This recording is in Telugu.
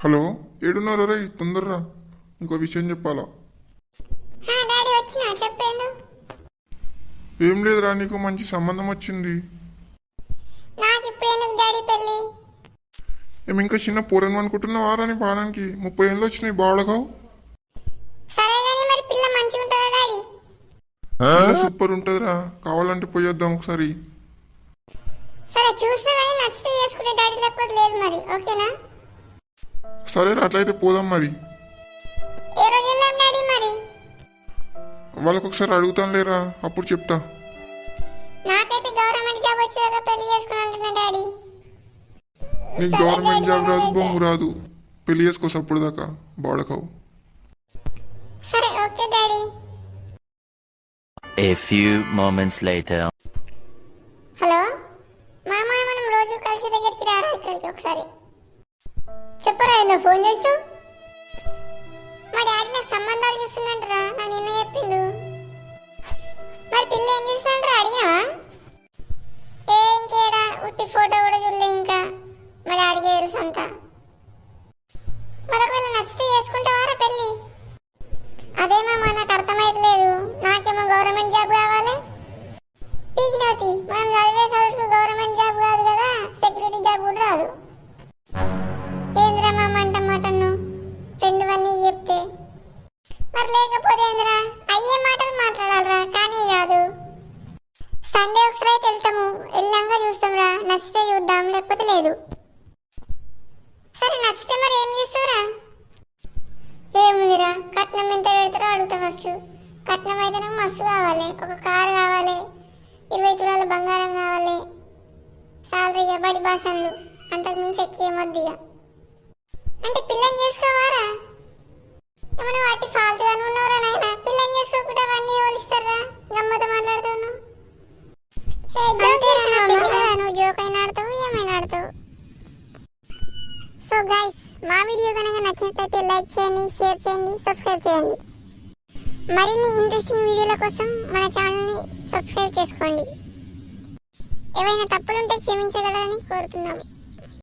హలో ఏడున్నారు రే? తొందరరా. ఇంకో విషయం చెప్పాలా? హా డాడీ వచ్చినా? చెప్పేందు? ఏం లేదురా నీకు మంచి సంబంధం వచ్చింది. నాకు ఇప్పుడు ఎందుకు డాడీ పెళ్ళి? ఏం ఇంకా చిన్న పూరను అనుకుంటున్నావా రాని పానానికి? ముప్పై ఏళ్ళు వచ్చినాయి బావడగావు. సరే కానీ మరి పిల్ల మంచిగా ఉంటుందా డాడీ? సూపర్ ఉంటుందిరా. కావాలంటే పోయొద్దాం ఒకసారి. సరే కానీ నచ్చితే చేసుకుంటే డాడీ లేకపోతే లేదు మరి. ఓకేనా? సరేరా అట్లయితే పోదాం మరి. వాళ్ళకి ఒకసారి అడుగుతాను లేరా? అప్పుడు చెప్తా. నాకైతే గవర్నమెంట్ జాబ్ వచ్చాక పెళ్ళి చేసుకుని డాడీ. నీకు గవర్నమెంట్ జాబ్ రాదు. బొంగు రాదు. పెళ్ళి చేసుకో అప్పుడు దాకా బావడకావు సరే okay daddy. A few moments later. Hello? మామ మనం రోజు కలిసి దగ్గరికి రారా ఇక్కడికి ఒకసారి? చెప్పరా నువ్వు ఫోన్ చేసావు మా డాడీ నాకు సంబంధాలు చూస్తున్నట్టురా నా నిన్న చెప్పిండు. మరి పిల్ల ఏం చేస్తుందంటారా అడిగావా? ఏ ఇంకేడా ఉట్టి ఫోటో కూడా చూడలే ఇంకా. మా డాడీకి తెలుసు అంతా మరొకవేళ నచ్చితే చేసుకుంటావారా పెళ్ళి? అదే నాకు అర్థమైతలేదు. నాకేమో గవర్నమెంట్ జాబ్ కావాలి. పీకినవతి మనం చదివే చదువుకు గవర్నమెంట్ జాబ్ కాదు కదా సెక్యూరిటీ జాబ్ కూడా రాదు. మరి లేకపోతే అయ్యే మాటలు మాట్లాడాలరా కానీ కాదు. సండే ఒకసారి అయితే వెళ్తాము వెళ్ళాక చూస్తాంరా. నచ్చితే చూద్దాం లేకపోతే లేదు. సరే నచ్చితే మరి ఏం చేస్తావురా? ఏముందిరా? కట్నం ఎంత పెడతారో అడుగుతా ఫస్ట్ కట్నం అయితేనే మస్తు కావాలి. ఒక కారు కావాలి ఇరవై తులాల బంగారం కావాలి. సాలరీ బడి బాసన్లు. అంతకు మించి ఎక్కి ఏమొద్దిగా నువ్వు జోక్ అయినా ఆడతావు ఏమైనా ఆడతావు సో గైస్ మా వీడియో కనుక నచ్చినట్లయితే లైక్ చేయండి షేర్ చేయండి సబ్స్క్రైబ్ చేయండి. మరిన్ని ఇంట్రెస్టింగ్ వీడియోల కోసం మన ఛానల్ని సబ్స్క్రైబ్ చేసుకోండి. ఏవైనా తప్పులుంటే క్షమించగలరని కోరుతున్నాము.